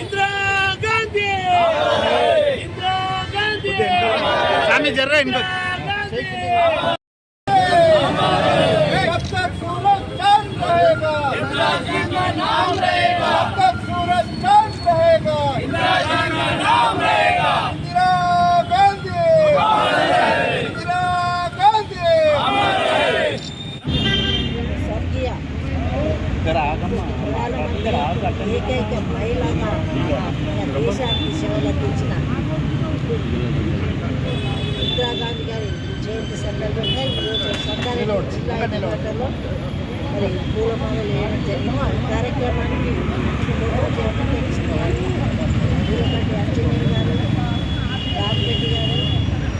ఇందిరా గాంధీ ఇందిరా గాంధీ ఏకైక మహిళగా దేశానికి సేవలందించిన ఇందిరాగాంధీ గారి జయంతి సందర్భంగా ఈరోజు సంగారెడ్డి జిల్లా మరి పూలమాలలు వేయడం ఆ కార్యక్రమానికి పూలపట్టి అర్జునయ్య గారు గారు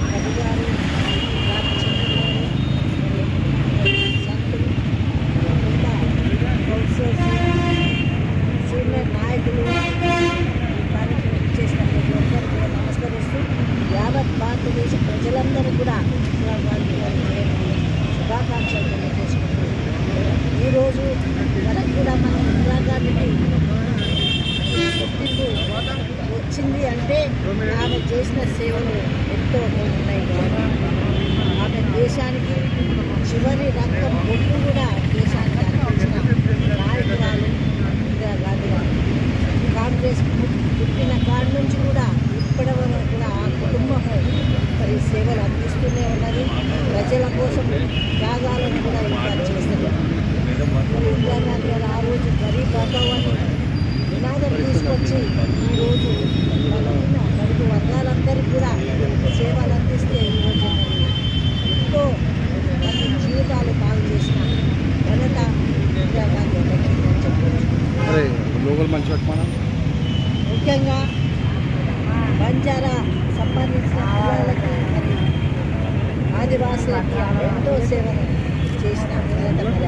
రవి గారు రామచంద్ర గారు సంతులు ఇంకా కౌన్సిలర్స్, సీనియర్ నాయకులు ఈ కార్యక్రమం చేసిన ప్రతి ఒక్కరికి కూడా నమస్కరిస్తూ యావత్ భారతదేశ ప్రజలందరూ కూడా ఇందిరా గాంధీ గారి జయంతి శుభాకాంక్షలు తెలియజేసుకుంటూ ఈరోజు మనకు కూడా మన ఇందిరాగాంధీకి గుర్తింపు వచ్చింది అంటే ఆమె చేసిన సేవలు ఎంతో ఉన్నాయి ఆమె దేశానికి చివరి రక్తం బొట్టు కూడా దేశానికి అందించిన నాయకురాలు ఇందిరాగాంధీ గారు. కాంగ్రెస్ పుట్టిన కాడి నుంచి కూడా ఇప్పటి వరకు కూడా ఆ కుటుంబం మరి సేవలు అందిస్తూనే ఉన్నది. ప్రజల కోసం త్యాగాలను కూడా ఇంకా చేస్తున్నారు. మరి ఇందిరాగాంధీ గారు ఆ రోజు గరీబ్ బాబావాన్ని నినాదం తీసుకొచ్చి ఈరోజు బడుగు వర్గాలందరికీ కూడా సేవలు అందిస్తే ఈరోజు ఎంతో మంది జీవితాలు బాగు చేసిన ఘనత ఇందిరాగాంధీ ముఖ్యంగా బంజారా సంబంధించిన పిల్లలకి మరి ఆదివాసులకి ఎంతో సేవలు చేసిన ఘనత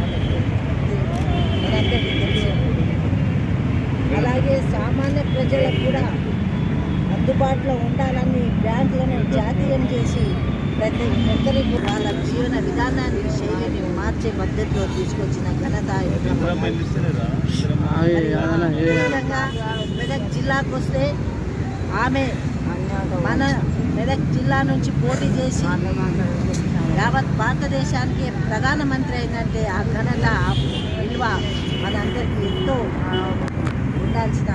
మనందరికీ తెలుసు అలాగే సామాన్య ప్రజలకు కూడా అందుబాటులో ఉండాలని బ్యాంకులను జాతీయం చేసి ప్రతి ఒక్కరికి వాళ్ళ జీవన విధానాన్ని శైలిని మార్చే పద్ధతిలో తీసుకొచ్చిన ఘనత మెదక్ జిల్లాకు వస్తే ఆమె మన మెదక్ జిల్లా నుంచి పోటీ చేసి యావత్ భారతదేశానికి ప్రధానమంత్రి అయిందంటే ఆ ఘనత విలువ మనందరికీ ఎంతో. ఉండాల్సిన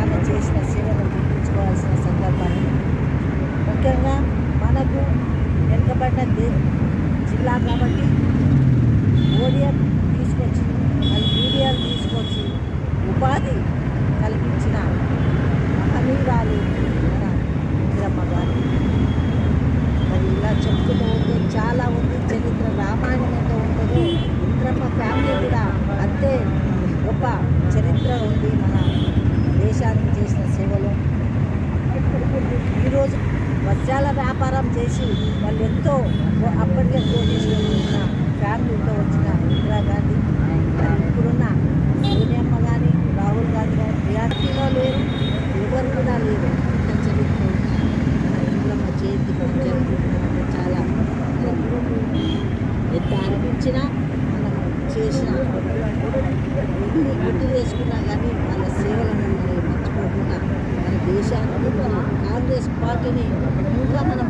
ఆమె చేసిన సేవలు గుర్తుంచుకోవాల్సిన సందర్భాన్ని ముఖ్యంగా మనకు వెనుకబడిన దే జిల్లా కాబట్టి ఓడిఎం తీసుకొచ్చి మళ్ళీ మీడియాలు తీసుకొచ్చి ఉపాధి కల్పించిన మహనీయురాలు మన ఇందిరమ్మ గారు మరి ఇలా చెప్పుకుంటూ ఉంటే చాలా ఉంది చరిత్ర రామాయణం ఎంత ఉంటుందో ఇంద్రమ్మ ఫ్యామిలీ కూడా అంతే గొప్ప ఉంది మన దేశానికి చేసిన సేవలు. ఈరోజు వజ్రాల వ్యాపారం చేసి వాళ్ళు ఎంతో అప్పటికే కోటీశ్వరులు ఉన్న ఫ్యామిలీతో వచ్చిన ఇందిరా గాంధీ. ఇప్పుడున్న సోనియమ్మ కానీ రాహుల్ గాంధీ కానీ రియాలిటీలో లేరు ఎవరు కూడా లేరు. ఇంత చరిత్ర ఇంద్రమ్మ జయంతి చాలా. ఎంత అనిపించినా చేసిన ఎన్ని గుర్తు చేసుకున్నా కానీ వాళ్ళ సేవలను మర్చిపోకుండా మన దేశానికి కాంగ్రెస్ పార్టీని ఇంకా మనం